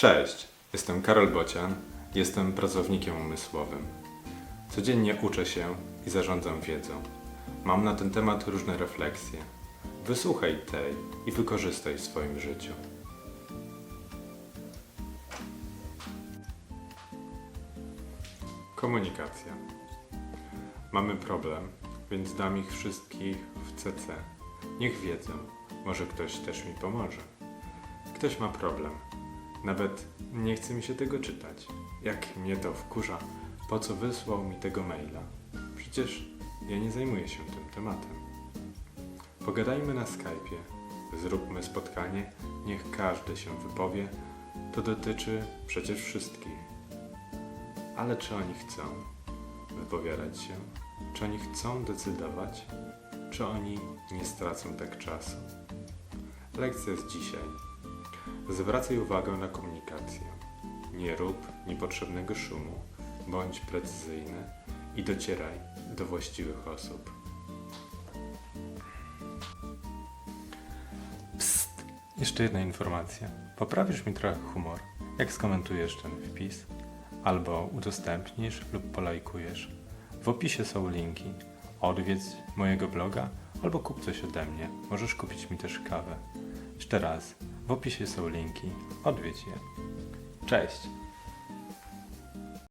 Cześć, jestem Karol Bocian, jestem pracownikiem umysłowym. Codziennie uczę się i zarządzam wiedzą. Mam na ten temat różne refleksje. Wysłuchaj tej i wykorzystaj w swoim życiu. Komunikacja. Mamy problem, więc dam ich wszystkich w CC. Niech wiedzą, może ktoś też mi pomoże. Ktoś ma problem. Nawet nie chce mi się tego czytać. Jak mnie to wkurza, po co wysłał mi tego maila? Przecież ja nie zajmuję się tym tematem. Pogadajmy na Skype'ie. Zróbmy spotkanie, niech każdy się wypowie. To dotyczy przecież wszystkich. Ale czy oni chcą wypowiadać się? Czy oni chcą decydować? Czy oni nie stracą tak czasu? Lekcja z dzisiaj. Zwracaj uwagę na komunikację. Nie rób niepotrzebnego szumu, bądź precyzyjny i docieraj do właściwych osób. Psst! Jeszcze jedna informacja. Poprawisz mi trochę humor, jak skomentujesz ten wpis, albo udostępnisz lub polajkujesz. W opisie są linki. Odwiedź mojego bloga albo kup coś ode mnie. Możesz kupić mi też kawę. Jeszcze raz, w opisie są linki. Odwiedź je. Cześć!